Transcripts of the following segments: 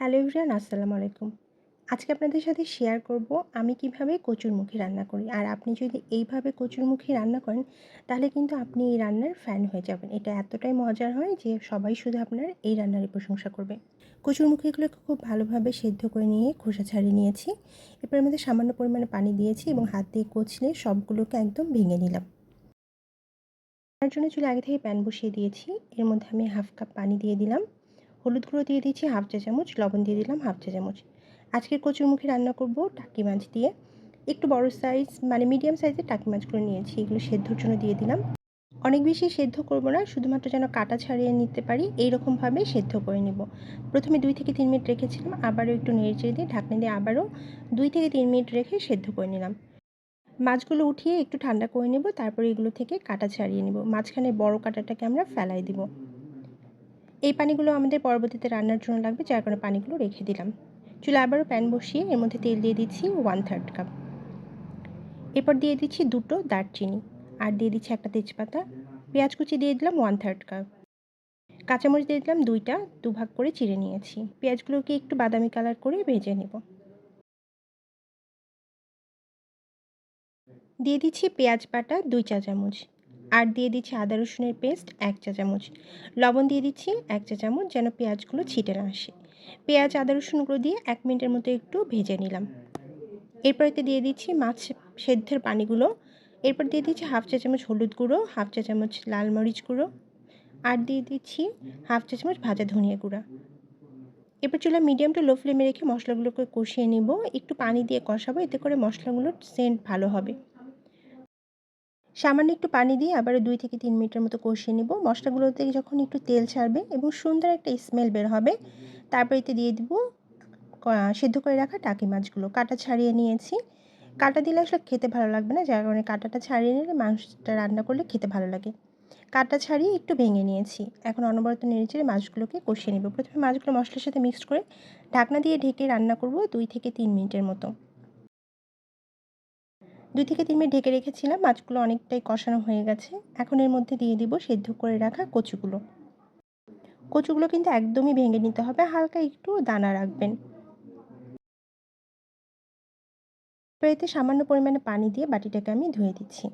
Hello everyone, আসসালামু আলাইকুম। আজকে আপনাদের সাথে শেয়ার করব আমি কীভাবে কচুরমুখী রান্না করি। আর আপনি যদি এইভাবে কচুরমুখী রান্না করেন, তাহলে কিন্তু আপনি এই রান্নার ফ্যান হয়ে যাবেন। এটা এতটাই মজার হয় যে সবাই শুধু আপনার এই রান্নারই প্রশংসা করবে। কচুরমুখীগুলোকে খুব ভালোভাবে সেদ্ধ করে নিয়ে খোসা ছাড়িয়ে নিয়েছি। এরপর মধ্যে সামান্য পরিমাণে পানি দিয়েছি এবং হাত দিয়ে কচলে সবগুলোকে একদম ভেঙে নিলাম। তার জন্য চুলে আগে থেকে প্যান বসিয়ে দিয়েছি। এর মধ্যে আমি হাফ কাপ পানি দিয়ে দিলাম। হলুদ গুঁড়ো দিয়ে দিচ্ছি হাফ চা চামচ, লবণ দিয়ে দিলাম হাফ চা চামচ। আজকের কচুরমুখী রান্না করব টাকি মাছ দিয়ে। একটু বড় সাইজ মানে মিডিয়াম সাইজের টাকি মাছগুলো নিয়েছি, এগুলো সেদ্ধর জন্য দিয়ে দিলাম। অনেক বেশি সেদ্ধ করব না, শুধুমাত্র যেন কাটা ছাড়িয়ে নিতে পারি এইরকমভাবে সেদ্ধ করে নেব। প্রথমে দুই থেকে তিন মিনিট রেখেছিলাম, আবারও একটু নেড়ে দিয়ে ঢাকনা দিয়ে আবারও দুই থেকে তিন মিনিট রেখে সেদ্ধ করে নিলাম। মাছগুলো উঠিয়ে একটু ঠান্ডা করে নেব, তারপরে এগুলো থেকে কাটা ছাড়িয়ে নেব। মাঝখানে বড় কাটাটাকে আমরা ফেলাই দিব। এই পানিগুলো আমাদের পরবর্তীতে রান্নার জন্য লাগবে, যার কারণে পানিগুলো রেখে দিলাম। চুলা আবারও প্যান বসিয়ে এর মধ্যে তেল দিয়ে দিচ্ছি ওয়ান থার্ড কাপ এরপর দিয়ে দিচ্ছি দুটো দারচিনি। আর দিয়ে দিচ্ছি একটা তেজপাতা। পেঁয়াজ কুচি দিয়ে দিলাম ওয়ান থার্ড কাপ কাঁচামরিচ দিয়ে দিলাম দুইটা, দুভাগ করে চিড়ে নিয়েছি। পেঁয়াজগুলোকে একটু বাদামি কালার করে ভেজে নেব। দিয়ে দিচ্ছি পেঁয়াজ বাটা দুই চা চামচ আর দিয়ে দিচ্ছি আদা রসুনের পেস্ট এক চা চামচ। লবণ দিয়ে দিচ্ছি এক চা চামচ যেন পেঁয়াজগুলো ছিটে না আসে। পেঁয়াজ, আদা রসুনগুলো দিয়ে এক মিনিটের মতো একটু ভেজে নিলাম। এরপর এতে দিয়ে দিচ্ছি মাছ সেদ্ধের পানিগুলো। এরপর দিয়ে দিচ্ছি হাফ চা চামচ হলুদ গুঁড়ো, হাফ চা চামচ লাল মরিচ গুঁড়ো আর দিয়ে দিচ্ছি হাফ চা চামচ ভাজা ধনিয়া গুঁড়া। এরপর চুলা মিডিয়াম টু লো ফ্লেমে রেখে মশলাগুলোকে কষিয়ে নিব। একটু পানি দিয়ে কষাবো, এতে করে মশলাগুলোর সেন্ট ভালো হবে। সামান্য একটু পানি দিয়ে আবারও দুই থেকে তিন মিনিটের মতো কষিয়ে নেব। মশলাগুলো থেকে যখন একটু তেল ছাড়বে এবং সুন্দর একটা স্মেল বের হবে, তারপর এতে দিয়ে দিব সেদ্ধ করে রাখা টাকি মাছগুলো। কাটা ছাড়িয়ে নিয়েছি। কাটা দিলে আসলে খেতে ভালো লাগবে না, যার কারণে কাটাটা ছাড়িয়ে নিলে মাংসটা রান্না করলে খেতে ভালো লাগে। কাটা ছাড়িয়ে একটু ভেঙে নিয়েছি। এখন অনবরত নেড়েচেড়ে মাছগুলোকে কষিয়ে নেব। প্রথমে মাছগুলো মশলার সাথে মিক্সড করে ঢাকনা দিয়ে ঢেকে রান্না করব দুই থেকে তিন মিনিটের মতো। দুই থেকে তিন মিনিট ঢেকে রেখেছিলাম, মাছগুলো অনেকটাই কষানো হয়ে গেছে। এখন এর মধ্যে দিয়ে দিব সেদ্ধ করে রাখা কচুগুলো। কচুগুলো কিন্তু একদমই ভেঙে নিতে হবে, হালকা একটু দানা রাখবেন। এতে সামান্য পরিমাণে পানি দিয়ে বাটিটাকে আমি ধুয়ে দিচ্ছি।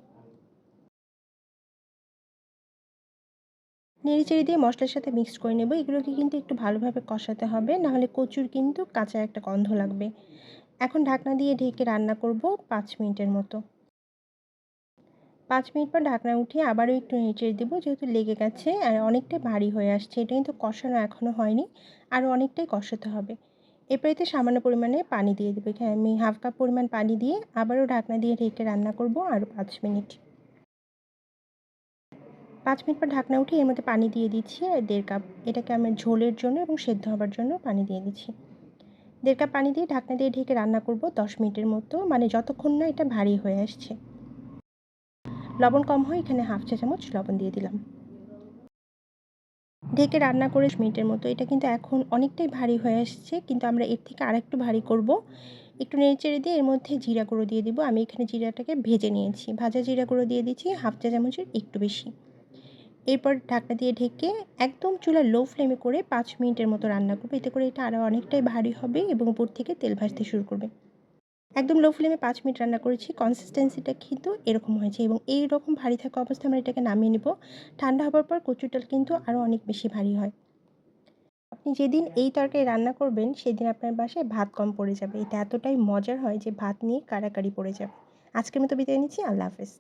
নেড়েচেড়ে দিয়ে মশলার সাথে মিক্সড করে নেব। এগুলোকে কিন্তু একটু ভালোভাবে কষাতে হবে, নাহলে কচুর কিন্তু কাঁচা একটা গন্ধ লাগবে। এখন ঢাকনা দিয়ে ঢেকে রান্না করব পাঁচ মিনিটের মতো। পাঁচ মিনিট পর ঢাকনা উঠিয়ে আবারও একটু নেড়ে দেবো, যেহেতু লেগে গেছে আর অনেকটাই ভারী হয়ে আসছে। এটা কিন্তু কষানো এখনও হয়নি, আরও অনেকটাই কষাতে হবে। এরপর এতে সামান্য পরিমাণে পানি দিয়ে দেবো। এখানে আমি হাফ কাপ পরিমাণ পানি দিয়ে আবারও ঢাকনা দিয়ে ঢেকে রান্না করব আরও পাঁচ মিনিট। পাঁচ মিনিট পর ঢাকনা উঠে এর মধ্যে পানি দিয়ে দিচ্ছি আর দেড় কাপ। এটাকে আমি ঝোলের জন্য এবং সেদ্ধ হবার জন্য পানি দিয়ে দিচ্ছি। দেড় কাপ পানি দিয়ে ঢাকনা দিয়ে ঢেকে রান্না করব দশ মিনিটের মতো। মানে যতক্ষণ না এটা ভারী হয়ে আসছে। লবণ কম হয় এখানে হাফ চা চামচ লবণ দিয়ে দিলাম। ঢেকে রান্না করে মিনিটের মতো। এটা কিন্তু এখন অনেকটাই ভারী হয়ে আসছে, কিন্তু আমরা এর থেকে আরেকটু ভারী করব। একটু নেড়ে চেড়ে দিয়ে এর মধ্যে জিরা গুঁড়ো দিয়ে দিব। আমি এখানে জিরাটাকে ভেজে নিয়েছি। ভাজা জিরা গুঁড়ো দিয়ে দিচ্ছি, হাফ চা চামচের একটু বেশি। এরপর ঢাকনা দিয়ে ঢেকে একদম চুলা লো ফ্লেমে করে পাঁচ মিনিটের মতো রান্না করবে। এতে করে এটা আরও অনেকটাই ভারী হবে এবং উপর থেকে তেল ভাজতে শুরু করবে। একদম লো ফ্লেমে পাঁচ মিনিট রান্না করেছি। কনসিস্টেন্সিটা কিন্তু এরকম হয়েছে এবং এই রকম ভারী থাকা অবস্থায় আমরা এটাকে নামিয়ে নেব। ঠান্ডা হবার পর কচুটাল কিন্তু আরও অনেক বেশি ভারী হয়। আপনি যেদিন এই তরকারি রান্না করবেন, সেদিন আপনার বাসায় ভাত কম পড়ে যাবে। এটা এতটাই মজার হয় যে ভাত নিয়ে কারাকারি পড়ে যাবে। আজকের মতো বিদায় নিচ্ছি। আল্লাহ হাফেজ।